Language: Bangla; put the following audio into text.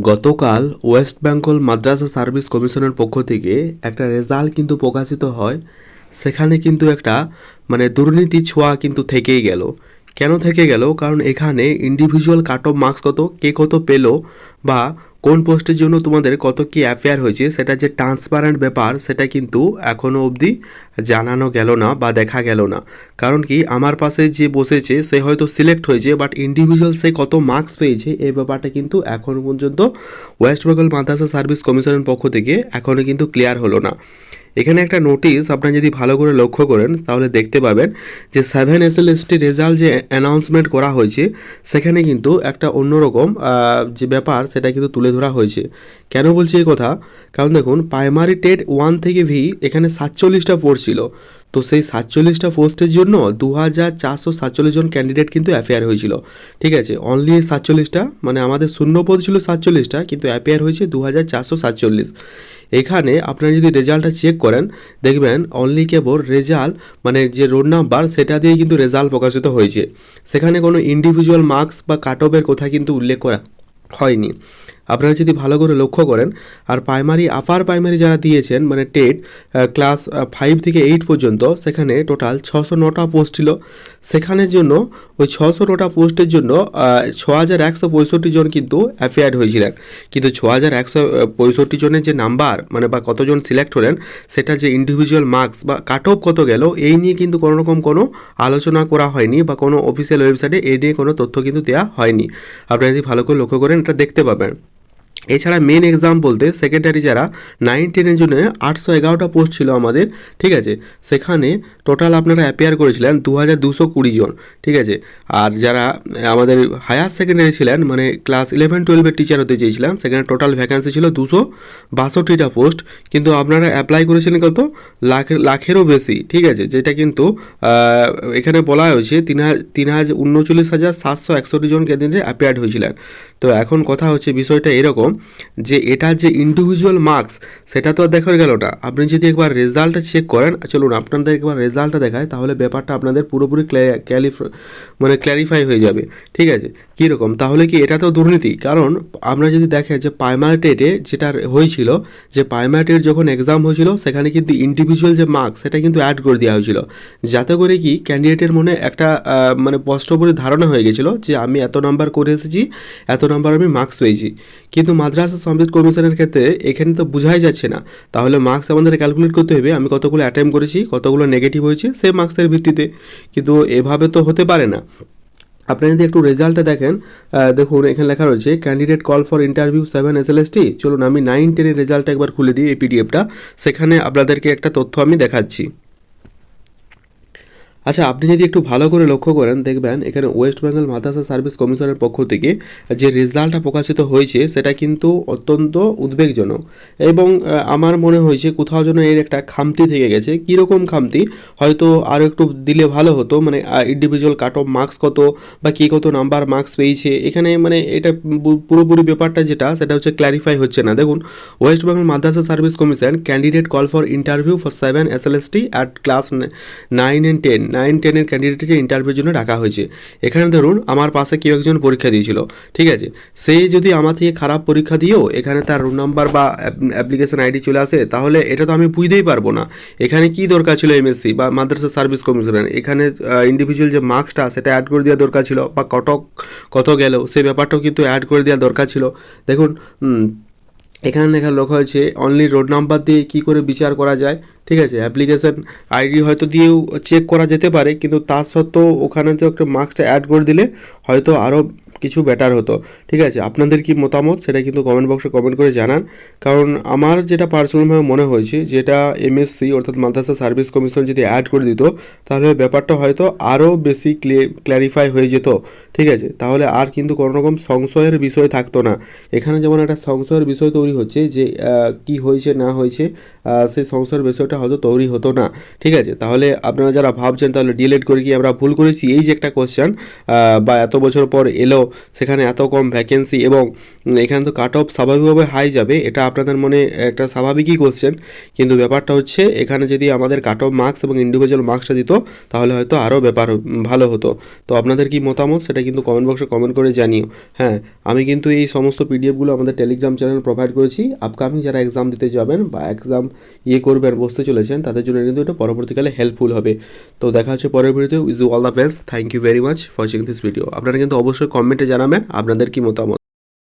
গতকাল ওয়েস্ট বেঙ্গল মাদ্রাসা সার্ভিস কমিশনের পক্ষ থেকে একটা রেজাল্ট কিন্তু প্রকাশিত হয়। সেখানে কিন্তু একটা মানে দুর্নীতি ছোঁয়া কিন্তু থেকেই গেল। কেন থেকে গেল? কারণ এখানে ইন্ডিভিজুয়াল কাট অফ মার্কস কত, কে কত পেল বা কোন পোস্টের জন্য তোমাদের কত কি অ্যাফেয়ার হয়েছে, সেটা যে ট্রান্সপারেন্ট ব্যাপার, সেটা কিন্তু এখনও অবধি জানানো গেল না বা দেখা গেল না। কারণ কি, আমার পাশে যে বসেছে, সে হয়তো সিলেক্ট হয়েছে বাট ইন্ডিভিজুয়াল সে কত মার্কস পেয়েছে এই ব্যাপারটা কিন্তু এখনও পর্যন্ত ওয়েস্ট বেঙ্গল মাদ্রাসা সার্ভিস কমিশনের পক্ষ থেকে এখনও কিন্তু ক্লিয়ার হলো না। এখানে একটা নোটিশ আপনারা যদি ভালো করে লক্ষ্য করেন, তাহলে দেখতে পাবেন যে seven S L ST result যে অ্যানাউন্সমেন্ট করা হয়েছে, সেখানে কিন্তু একটা অন্যরকম যে ব্যাপার, সেটা কিন্তু তুলে ধরা হয়েছে। কেন বলছি এই কথা? কারণ দেখুন প্রাইমারি টেট ওয়ান থেকে ভি এখানে সাতচল্লিশটা পড়ছিল তো সেই সাতচল্লিশটা পোস্টের জন্য দু হাজার চারশো সাতচল্লিশ জন ক্যান্ডিডেট কিন্তু অ্যাফেয়ার হয়েছিল। ঠিক আছে? অনলি সাতচল্লিশটা মানে আমাদের শূন্য পদ ছিল সাতচল্লিশটা, কিন্তু অ্যাফেয়ার হয়েছে দু হাজার চারশো সাতচল্লিশ। এখানে আপনারা যদি রেজাল্টটা চেক করেন, দেখবেন অনলি কেবল রেজাল্ট মানে যে রোড নাম্বার সেটা দিয়ে কিন্তু রেজাল্ট প্রকাশিত হয়েছে। সেখানে কোনো ইন্ডিভিজুয়াল মার্কস বা কাট অফের কথা কিন্তু উল্লেখ করা হয়নি। আপনারা যদি ভালো করে লক্ষ্য করেন, আর প্রাইমারি আপার প্রাইমারি যারা দিয়েছেন মানে টেট ক্লাস ফাইভ থেকে এইট পর্যন্ত, সেখানে টোটাল ছশো নটা পোস্ট ছিল। সেখানের জন্য, ওই ছশো নটা পোস্টের জন্য ছ হাজার একশো পঁয়ষট্টি জন কিন্তু অ্যাফেয়ার্ড হয়েছিলেন। কিন্তু ছ হাজার একশো পঁয়ষট্টি জনের যে নাম্বার মানে বা কতজন সিলেক্ট হলেন, সেটা যে ইন্ডিভিজুয়াল মার্কস বা কাট অফ কত গেল, এই নিয়ে কিন্তু কোনো রকম কোনো আলোচনা করা হয়নি, বা কোনো অফিসিয়াল ওয়েবসাইটে এই নিয়ে কোনো তথ্য কিন্তু দেওয়া হয়নি। আপনারা যদি ভালো করে লক্ষ্য করেন, এটা দেখতে পাবেন। এছাড়া মেন এক্সাম বলতে সেকেন্ডারি যারা নাইন টেনের জন্য আটশো এগারোটা পোস্ট ছিল আমাদের, ঠিক আছে? সেখানে টোটাল আপনারা অ্যাপিয়ার করেছিলেন দু হাজার দুশো কুড়ি জন, ঠিক আছে? আর যারা আমাদের হায়ার সেকেন্ডারি ছিলেন মানে ক্লাস ইলেভেন টুয়েলভের টিচার হতে চেয়েছিলেন, সেখানে টোটাল ভ্যাকান্সি ছিল দুশো বাষট্টিটা পোস্ট কিন্তু আপনারা অ্যাপ্লাই করেছিলেন কত? লাখ, লাখেরও বেশি, ঠিক আছে? যেটা কিন্তু এখানে বলা হয়েছে তিন হাজার তিন হাজার উনচল্লিশ হাজার সাতশো একষট্টি জন ক্যান্ডিডেট অ্যাপিয়ার্ড হয়েছিলেন। তো এখন কথা হচ্ছে বিষয়টা এরকম যে এটা যে ইন্ডিভিজুয়াল মার্কস সেটা তো আর দেখা গেল না। আপনি যদি একবার রেজাল্টটা চেক করেন চলুন আপনাদের একবার রেজাল্টটা দেখায়, তাহলে ব্যাপারটা আপনাদের পুরোপুরি ক্যালিফ মানে ক্ল্যারিফাই হয়ে যাবে। ঠিক আছে? কীরকম? তাহলে কি এটা তো দুর্নীতি? কারণ আমরা যদি দেখে যে প্রাইমারি টেটে যেটা হয়েছিল, যে প্রাইমারি টেট যখন এক্সাম হয়েছিল, সেখানে কিন্তু ইন্ডিভিজুয়াল যে মার্কস সেটা কিন্তু অ্যাড করে দেওয়া হয়েছিল। যাতে করে কি ক্যান্ডিডেটের মনে একটা মানে স্পষ্টভাবে ধারণা হয়ে গেছিল যে আমি এত নাম্বার করে এসেছি, এত নাম্বার আমি মার্কস পেয়েছি। কিন্তু মাদ্রাসা সম্বিত কমিশনের ক্ষেত্রে এখানে তো বোঝাই যাচ্ছে না। তাহলে মার্কস আমাদের ক্যালকুলেট করতে হবে। আমি কতগুলো অ্যাটেম্প করেছি, কতগুলো নেগেটিভ হয়েছে সেই মার্কসের ভিত্তিতে। কিন্তু এভাবে তো হতে পারে না। আপনি যদি একটু রেজাল্টটা দেখেন দেখুন, এখানে লেখা রয়েছে candidate call for interview seven S L S T চলুন, আমি নাইন টেনের রেজাল্টটা একবার খুলে দিই এই পিডিএফটা সেখানে আপনাদেরকে একটা তথ্য আমি দেখাচ্ছি। আচ্ছা আপনি যদি একটু ভালো করে লক্ষ্য করেন, দেখবেন এখানে ওয়েস্ট বেঙ্গল মাদ্রাসা সার্ভিস কমিশনের পক্ষ থেকে যে রেজাল্টটা প্রকাশিত হয়েছে, সেটা কিন্তু অত্যন্ত উদ্বেগজনক। এবং আমার মনে হয়েছে কোথাও যেন এর একটা খামতি থেকে গেছে। কীরকম খামতি? হয়তো আরও একটু দিলে ভালো হতো মানে ইন্ডিভিজুয়াল কাট অফ মার্কস কত বা কে কত নাম্বার মার্কস পেয়েছে। এখানে মানে এটা পুরোপুরি ব্যাপারটা যেটা, সেটা হচ্ছে ক্ল্যারিফাই হচ্ছে না। দেখুন west Bengal Madrasah service commission candidate call for interview for seven S L S T at class nine and ten nine টেনের ক্যান্ডিডেটকে ইন্টারভিউর জন্য ডাকা হয়েছে। এখানে ধরুন, আমার পাশে কেউ একজন পরীক্ষা দিয়েছিল, ঠিক আছে? সে যদি আমার থেকে খারাপ পরীক্ষা দিয়েও এখানে তার রোল নাম্বার বা অ্যাপ্লিকেশন আইডি চলে আসে, তাহলে এটা তো আমি বুঝতেই পারব না। এখানে কি দরকার ছিল এমএসসি বা মাদ্রাসা সার্ভিস কমিশনের এখানে ইন্ডিভিজুয়াল যে মার্কসটা সেটা অ্যাড করে দেওয়া দরকার ছিল, বা কটক কত গেল সেই ব্যাপারটাও কিন্তু অ্যাড করে দেওয়া দরকার ছিল। দেখুন এখানে লেখা লেখা হয়েছে অনলি রোড নাম্বার দিয়ে কী করে বিচার করা যায়? ঠিক আছে অ্যাপ্লিকেশন আইডি হয়তো দিয়েও চেক করা যেতে পারে, কিন্তু তার সত্ত্বেও ওখানে তো একটা মার্কসটা অ্যাড করে দিলে হয়তো আরও কিছু বেটার হতো। ঠিক আছে, আপনাদের কি মতামত? সেটা কিন্তু কমেন্ট বক্সে কমেন্ট করে জানান। কারণ আমার যেটা পার্সোনালভাবে মনে হয়েছে, যেটা এমএসসি অর্থাৎ মাদ্রাসা সার্ভিস কমিশন যদি অ্যাড করে দিত, তাহলে ব্যাপারটা হয়তো আরও বেশি ক্ল্যারিফাই হয়ে যেত। ঠিক আছে, তাহলে আর কিন্তু কোনো রকম সংশয়ের বিষয় থাকতো না। এখানে যেমন একটা সংশয়ের বিষয় তৈরি হচ্ছে যে কি হয়েছে, না হয়েছে সেই সংশয়ের বিষয়টা হয়তো তৈরি হতো না। ঠিক আছে? তাহলে আপনারা যারা ভাবছেন, তাহলে ডিলেট করে কি আমরা ভুল করেছি? এই যে একটা কোশ্চেন বা এত বছর পর এলো, সেখানে এত কম ভ্যাকেন্সি এবং এখানে তো কাট অফ স্বাভাবিকভাবে হাই যাবে, এটা আপনাদের মনে একটা স্বাভাবিকই কোশ্চেন কিন্তু ব্যাপারটা হচ্ছে, এখানে যদি আমাদের কাট অফ মার্কস এবং ইন্ডিভিজুয়াল মার্কসটা দিত, তাহলে হয়তো আরও ব্যাপার ভালো হতো। তো আপনাদের কি মতামত? সেটা কিন্তু কমেন্ট বক্সে কমেন্ট করে জানিও। হ্যাঁ আমি কিন্তু এই সমস্ত পিডিএফগুলো আমাদের টেলিগ্রাম চ্যানেল প্রোভাইড করেছি। আপকামিং যারা এক্সাম দিতে যাবেন বা এক্সাম ইয়ে করবেন, বসতে চলেছেন, তাদের জন্য কিন্তু এটা পরবর্তীকালে হেল্পফুল হবে। তো দেখা হচ্ছে পরের ভিডিওতে with all the best thank you very much for watching this video আপনারা কিন্তু অবশ্যই কমেন্টে জানাবেন, আপনাদের কি মতামত?